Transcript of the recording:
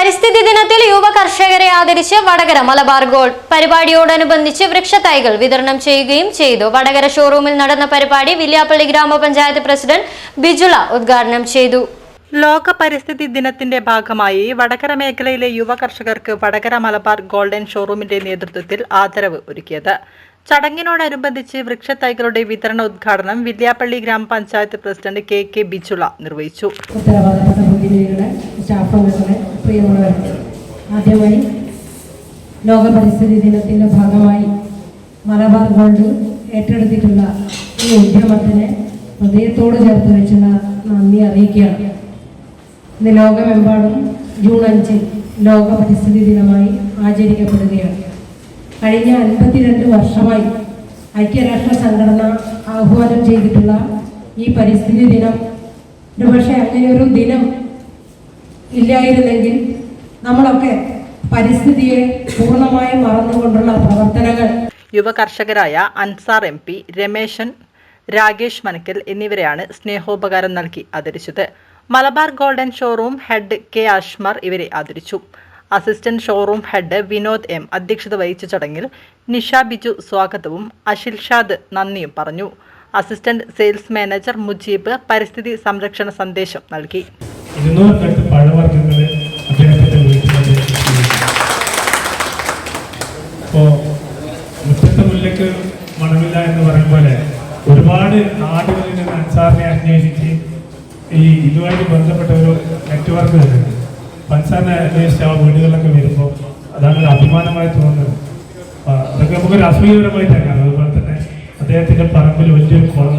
പരിസ്ഥിതി ദിനത്തിൽ യുവ കർഷകരെ ആദരിച്ച് വടകര മലബാർ ഗോൾഡ് പരിപാടിയോടനുബന്ധിച്ച് വൃക്ഷത്തൈകൾ വിതരണം ചെയ്യുകയും ചെയ്തു. വടകര ഷോറൂമിൽ നടന്ന പരിപാടി വില്യാപ്പള്ളി ഗ്രാമപഞ്ചായത്ത് പ്രസിഡന്റ് ബിജുള ഉദ്ഘാടനം ചെയ്തു. ലോക പരിസ്ഥിതി ദിനത്തിന്റെ ഭാഗമായി വടകര മേഖലയിലെ യുവ കർഷകർക്ക് വടകര മലബാർ ഗോൾഡൻ ഷോറൂമിന്റെ നേതൃത്വത്തിൽ ആദരവ് ഒരുക്കിയത്. ചടങ്ങിനോടനുബന്ധിച്ച് വൃക്ഷത്തൈകളുടെ വിതരണ ഉദ്ഘാടനം വില്യാപ്പള്ളി ഗ്രാമപഞ്ചായത്ത് പ്രസിഡന്റ് കെ കെ ബിജുള നിർവഹിച്ചു. സ്റ്റാഫ് പ്രിയമുള്ളവരെ ആദ്യമായി ലോക പരിസ്ഥിതി ദിനത്തിന്റെ ഭാഗമായി മലബാർ ഗോൾഡ് ഏറ്റെടുത്തിട്ടുള്ള ഈ ഉദ്യമത്തിന് ഹൃദയത്തോട് ചേർത്ത് വെച്ചുള്ള നന്ദി അറിയിക്കുകയാണ്. ഇന്ന് ലോകമെമ്പാടും ജൂൺ അഞ്ചിൽ ലോക പരിസ്ഥിതി ദിനമായി ആചരിക്കപ്പെടുകയാണ്. കഴിഞ്ഞ അൻപത്തിരണ്ട് വർഷമായി ഐക്യരാഷ്ട്ര സംഘടന ആഹ്വാനം ചെയ്തിട്ടുള്ള ഈ പരിസ്ഥിതി ദിനം. ഒരുപക്ഷെ അങ്ങനെ ദിനം ഇല്ലായിരുന്നെങ്കിൽ നമ്മളൊക്കെ പരിസ്ഥിതിയെ പൂർണമായും മറന്നുകൊണ്ടുള്ള പ്രവർത്തനങ്ങൾ. യുവ കർഷകരായ അൻസാർ എം പി രമേശൻ രാകേഷ് മനക്കൽ എന്നിവരെയാണ് സ്നേഹോപകാരം നൽകി ആദരിച്ചത്. Malabar golden showroom head K Ashmar ഇവരെ ആദരിച്ചു. Assistant showroom head Vinod M അധ്യക്ഷത വഹിച്ച ചടങ്ങിൽ നിഷ ബിജു സ്വാഗതവും അഷിൽ ഷാദ് നന്ദിയും പറഞ്ഞു. അസിസ്റ്റന്റ് സെയിൽസ് മാനേജർ മുജീബ് പരിസ്ഥിതി സംരക്ഷണ സന്ദേശം നൽകി. ഇരുന്നൂറിനടുത്ത് പഴവർഗങ്ങൾ അദ്ദേഹത്തിന്റെ വീട്ടിൽ ഇപ്പോ മുറ്റത്തെ മുല്ലയ്ക്ക് മണമില്ല എന്ന് പറയും പോലെ ഒരുപാട് നാടുകളിൽ നിന്ന് അൻസാറിനെ അന്വേഷിച്ച് ഈ ഇതുമായിട്ട് ബന്ധപ്പെട്ട ഒരു നെറ്റ്വർക്ക് അപ്പൊ അൻസാറിനെ അന്വേഷിച്ച് ആ വീടുകളിലൊക്കെ വരുമ്പോൾ അതാണ് ഒരു അഭിമാനമായി തോന്നുന്നത്. അതൊക്കെ നമുക്കൊരു അസൂയപരമായിട്ടാണ് അതുപോലെ തന്നെ അദ്ദേഹത്തിന്റെ പറമ്പിൽ വലിയൊരു കുളം